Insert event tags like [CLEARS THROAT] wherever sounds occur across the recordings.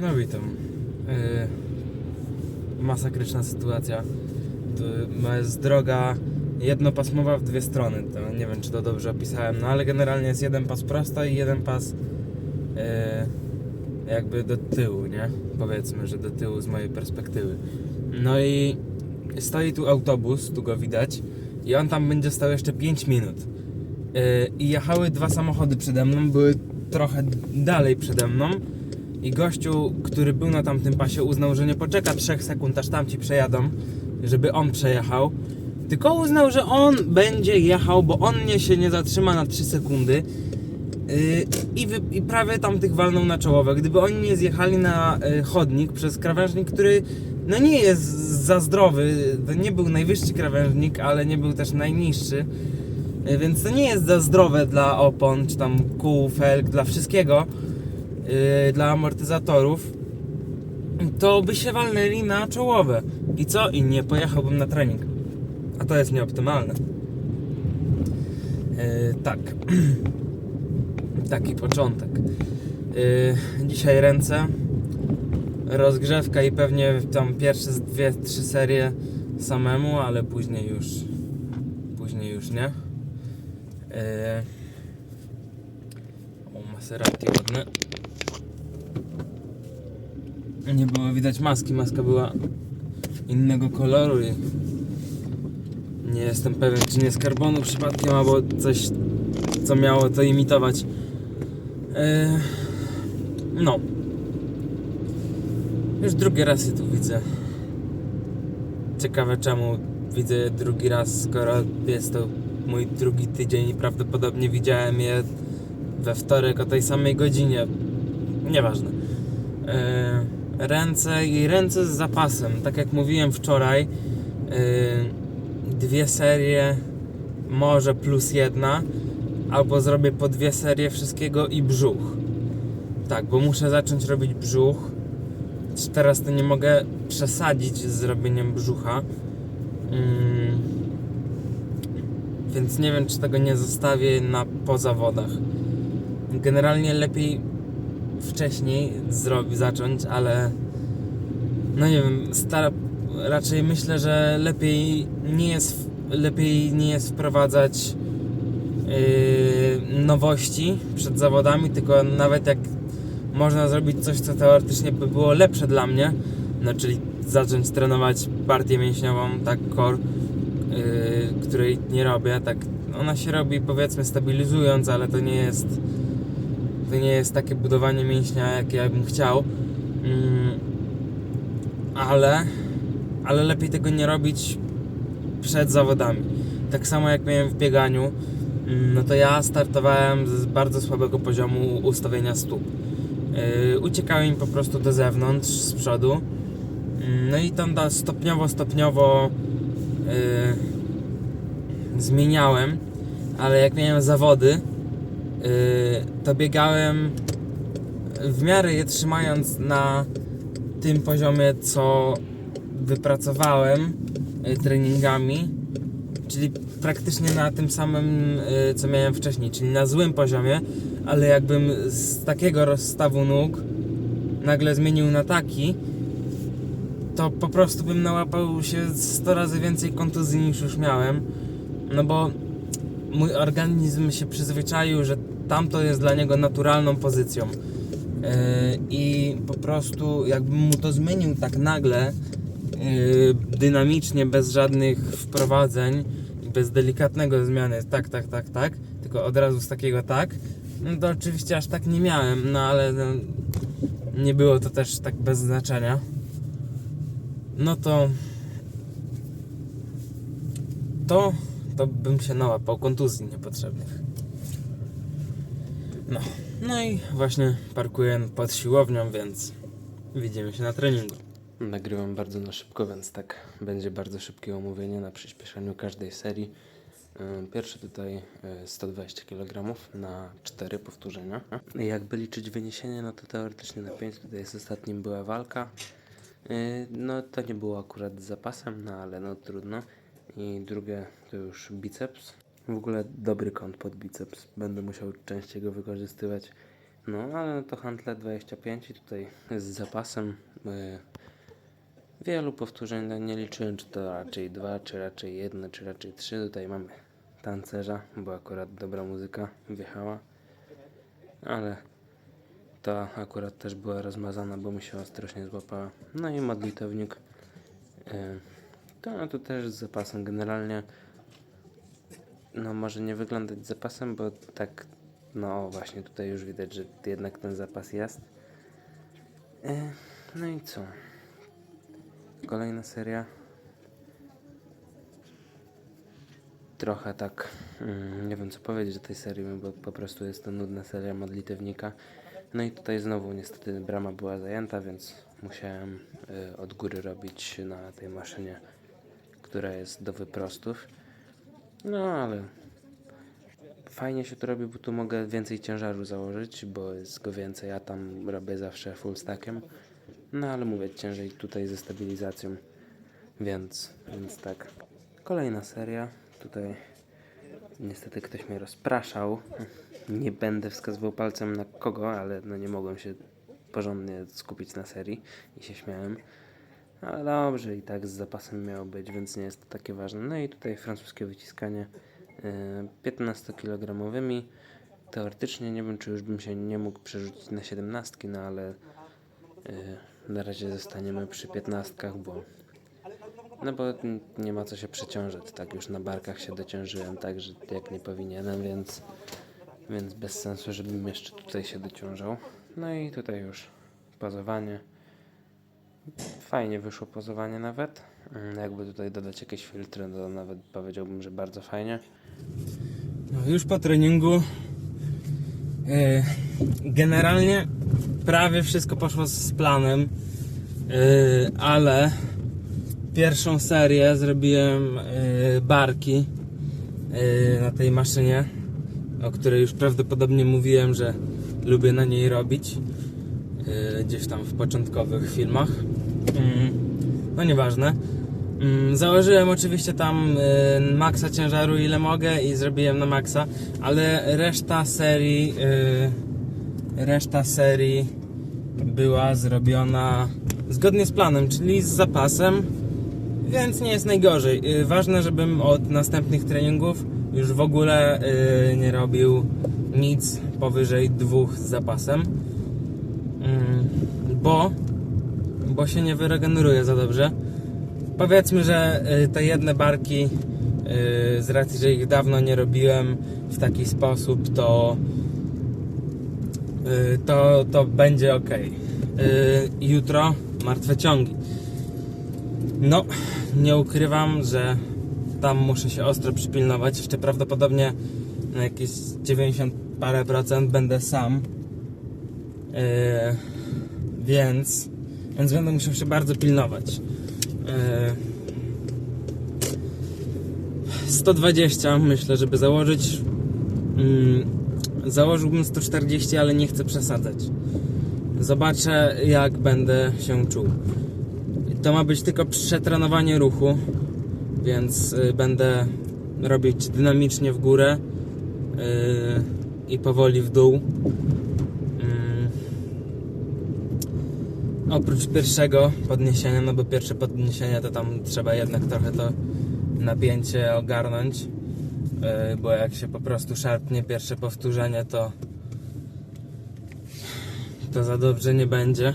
No witam. Yy, masakryczna sytuacja. To jest droga jednopasmowa w dwie strony. To nie wiem, czy to dobrze opisałem, no ale generalnie jest jeden pas prosto i jeden pas yy, jakby do tyłu, nie? Powiedzmy, że do tyłu z mojej perspektywy. No i stoi tu autobus, tu go widać i on tam będzie stał jeszcze 5 minut. Yy, I jechały dwa samochody przede mną, były trochę dalej przede mną. I gościu, który był na tamtym pasie, uznał, że nie poczeka 3 sekund, aż tamci przejadą, żeby on przejechał. Tylko uznał, że on będzie jechał, bo on nie się nie zatrzyma na 3 sekundy. Yy, i, wy, I prawie tamtych walnął na czołowe. Gdyby oni nie zjechali na y, chodnik przez krawężnik, który no nie jest za zdrowy, to nie był najwyższy krawężnik, ale nie był też najniższy. Y, Więc to nie jest za zdrowe dla opon, czy tam kół, felg, dla wszystkiego, yy, dla amortyzatorów, to by się walnęli na czołowe. I co? I nie pojechałbym na trening. A to jest nieoptymalne. Yy, tak. [CLEARS THROAT] Taki początek. Yy, dzisiaj ręce, rozgrzewka i pewnie tam pierwsze dwie, trzy serie samemu, ale później już później już nie. Eee... O, Maserati ładne. Nie było widać maski, maska była innego koloru i nie jestem pewien, czy nie z karbonu przypadkiem, albo coś, co miało to imitować. Eee... No. Już drugi raz je tu widzę. Ciekawe czemu widzę drugi raz, skoro jest to mój drugi tydzień i prawdopodobnie widziałem je we wtorek o tej samej godzinie. Nieważne. Yy, ręce i ręce z zapasem. Tak jak mówiłem wczoraj, yy, dwie serie, może plus jedna, albo zrobię po dwie serie wszystkiego i brzuch. Tak, bo muszę zacząć robić brzuch. Teraz to nie mogę przesadzić z zrobieniem brzucha. Mm, więc nie wiem, czy tego nie zostawię na po zawodach. Generalnie lepiej wcześniej zrobić, zacząć, ale no nie wiem, stara, raczej myślę, że lepiej nie jest, lepiej nie jest wprowadzać yy, nowości przed zawodami, tylko nawet jak można zrobić coś, co teoretycznie by było lepsze dla mnie, no czyli zacząć trenować partię mięśniową, tak core, yy, której nie robię, tak ona się robi powiedzmy stabilizując, ale to nie jest to nie jest takie budowanie mięśnia, jakie ja bym chciał. Mm, ale ale lepiej tego nie robić przed zawodami. Tak samo jak miałem w bieganiu, mm, no to ja startowałem z bardzo słabego poziomu ustawienia stóp. Yy, uciekałem im po prostu do zewnątrz, z przodu. Mm, No i tam stopniowo, stopniowo yy, zmieniałem, ale jak miałem zawody, to biegałem w miarę je trzymając na tym poziomie, co wypracowałem yy, treningami, czyli praktycznie na tym samym, yy, co miałem wcześniej, czyli na złym poziomie, ale jakbym z takiego rozstawu nóg nagle zmienił na taki, to po prostu bym nałapał się 100 razy więcej kontuzji niż już miałem. No bo mój organizm się przyzwyczaił, że tamto jest dla niego naturalną pozycją. Yy, I po prostu jakbym mu to zmienił tak nagle, yy, dynamicznie, bez żadnych wprowadzeń, bez delikatnego zmiany, tak, tak, tak, tak, tylko od razu z takiego tak, no to oczywiście aż tak nie miałem, no ale no, nie było to też tak bez znaczenia no to to to bym się nałapał kontuzji niepotrzebnych. No, no i właśnie parkuję pod siłownią, więc widzimy się na treningu. Nagrywam bardzo na szybko, więc tak będzie bardzo szybkie omówienie na przyspieszaniu każdej serii. Yy, Pierwszy tutaj yy, 120 kg na 4 powtórzenia. Jakby liczyć wyniesienie, no to teoretycznie na 5 tutaj z ostatnim była walka. No to nie było akurat z zapasem, no ale no trudno. I drugie to już biceps. W ogóle dobry kąt pod biceps. Będę musiał częściej go wykorzystywać. No, ale to handle 25 i tutaj z zapasem y, wielu powtórzeń no, nie liczyłem, czy to raczej dwa, czy raczej jedno, czy raczej trzy. Tutaj mamy tancerza, bo akurat dobra muzyka wjechała, ale ta akurat też była rozmazana, bo mi się ostrożnie złapała. No i modlitewnik. y, To no, tu też z zapasem generalnie. No może nie wyglądać zapasem, bo tak no właśnie tutaj już widać, że jednak ten zapas jest. E, No i co? Kolejna seria. Trochę tak, mm, nie wiem co powiedzieć o tej serii, bo po prostu jest to nudna seria modlitewnika. No i tutaj znowu niestety brama była zajęta, więc musiałem y, od góry robić na tej maszynie, która jest do wyprostów. No ale Fajnie się to robi, bo tu mogę więcej ciężaru założyć, bo jest go więcej. Ja tam robię zawsze full stackiem. No ale mówię, ciężej tutaj ze stabilizacją. Więc, więc tak. Kolejna seria. Tutaj niestety ktoś mnie rozpraszał. Nie będę wskazywał palcem na kogo, ale no nie mogłem się porządnie skupić na serii i się śmiałem. Ale dobrze, i tak z zapasem miało być, więc nie jest to takie ważne. No i tutaj francuskie wyciskanie. 15-kilogramowymi. Teoretycznie nie wiem, czy już bym się nie mógł przerzucić na 17, no ale y, na razie zostaniemy przy 15, bo no bo nie ma co się przeciążać. Tak już na barkach się dociążyłem tak, że jak nie powinienem, więc, więc bez sensu, żebym jeszcze tutaj się dociążał. No i tutaj już pozowanie. Fajnie wyszło pozowanie nawet. Mm, Jakby tutaj dodać jakieś filtry, to nawet powiedziałbym, że bardzo fajnie. No, już po treningu e, generalnie prawie wszystko poszło z planem, e, ale pierwszą serię zrobiłem e, barki na tej maszynie, o której już prawdopodobnie mówiłem, że lubię na niej robić gdzieś tam w początkowych filmach. Mm, no nieważne. Mm, Założyłem oczywiście tam y, maksa ciężaru ile mogę i zrobiłem na maksa, ale reszta serii y, reszta serii była zrobiona zgodnie z planem, czyli z zapasem, więc nie jest najgorzej. Y, ważne, żebym od następnych treningów już w ogóle y, nie robił nic powyżej dwóch z zapasem, bo bo się nie wyregeneruje za dobrze. Powiedzmy, że y, te jedne barki, y, z racji, że ich dawno nie robiłem w taki sposób, to y, to, to będzie ok. Jutro martwe ciągi. No, nie ukrywam, że tam muszę się ostro przypilnować. Jeszcze prawdopodobnie na jakieś 90 parę procent będę sam. Więc, więc będę musiał się bardzo pilnować. Yy, 120 myślę, żeby założyć. Mm, założyłbym 140, ale nie chcę przesadzać. Zobaczę, jak będę się czuł. To ma być tylko przetrenowanie ruchu, więc y, będę robić dynamicznie w górę y, i powoli w dół. Mm. Oprócz pierwszego podniesienia, no bo pierwsze podniesienie to tam trzeba jednak trochę to napięcie ogarnąć, yy, bo jak się po prostu szarpnie pierwsze powtórzenie, to to za dobrze nie będzie.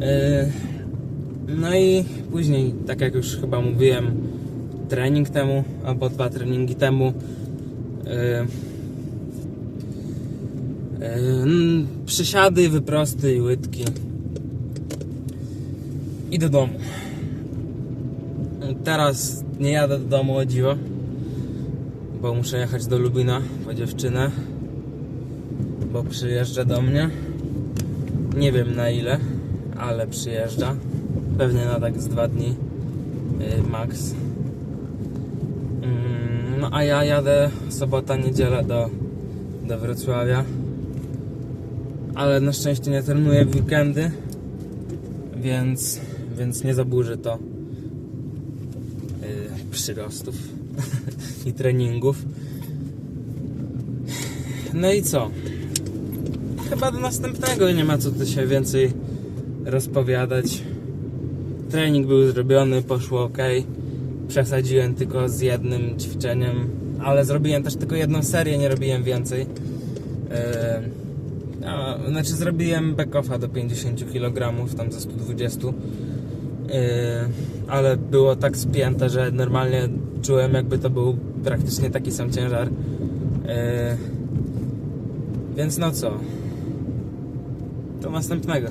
Yy, no i później, tak jak już chyba mówiłem, trening temu, albo dwa treningi temu, Ym, przysiady, wyprosty i łydki. I do domu. Teraz nie jadę do domu o dziwo, bo muszę jechać do Lubina po dziewczynę, bo przyjeżdża do mnie. Nie wiem na ile, ale przyjeżdża. Pewnie na tak z dwa dni yy, max. Ym, No a ja jadę sobota, niedziela do, do Wrocławia ale na szczęście nie trenuję w weekendy, więc, więc nie zaburzy to yy, przyrostów [LAUGHS] i treningów. No i co? chyba do następnego nie ma co tu się więcej rozpowiadać. Trening był zrobiony, poszło ok. Przesadziłem tylko z jednym ćwiczeniem, ale zrobiłem też tylko jedną serię, nie robiłem więcej. Yy, a, znaczy zrobiłem back-offa do 50 kg, tam ze 120. Yy, ale było tak spięte, że normalnie czułem jakby to był praktycznie taki sam ciężar. Yy, więc no co? Do następnego.